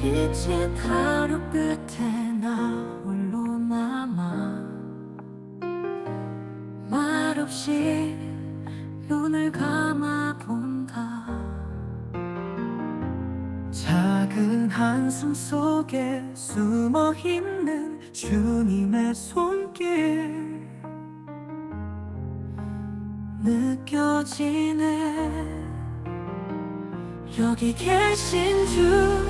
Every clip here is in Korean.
지친 하루 끝에 나 홀로 남아. 말없이 눈을 감아 본다. 작은 한숨 속에 숨어 있는 주님의 손길. 느껴지네. 여기 계신 주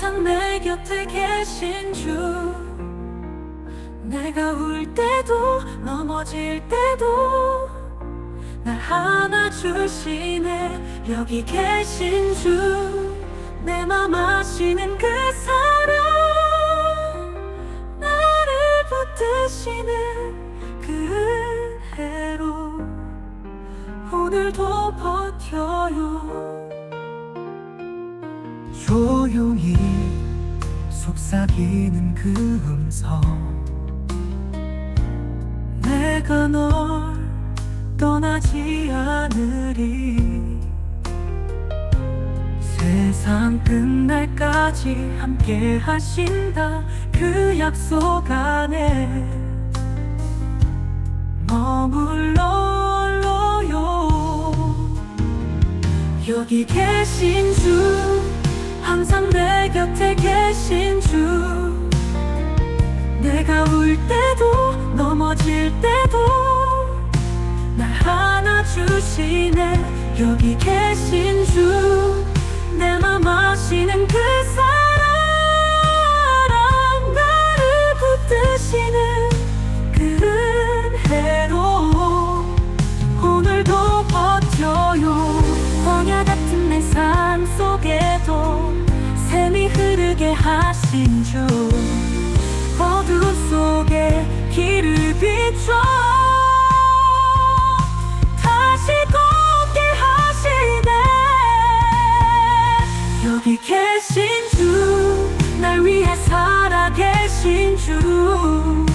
항상 내 곁에 계신 주. 내가 울 때도 넘어질 때도 날 안아주시네. 여기 계신 주. 내 맘 아시는 그 사랑. 나를 붙드시는 그 은혜로 오늘도 버텨요 조용히 속삭이는 그 음성. 내가 널 떠나지 않으리. 세상 끝날까지 함께 하신다. 그 약속 안에 머물러요. 여기 계신 주 항상 내 곁에 계신 주. 내가 울 때도 넘어질 때도 날 안아주시네. 여기 계신 주. 내 맘 아시는 그 사랑 나를 붙드시는 그 은혜로 오늘도 버텨요. 광야 같은 내삶 샘이 흐르게 하신 주. 어둠 속에 길을 비춰. 다시 걷게 하시네. 여기 계신 주 날 위해 살아 계신 주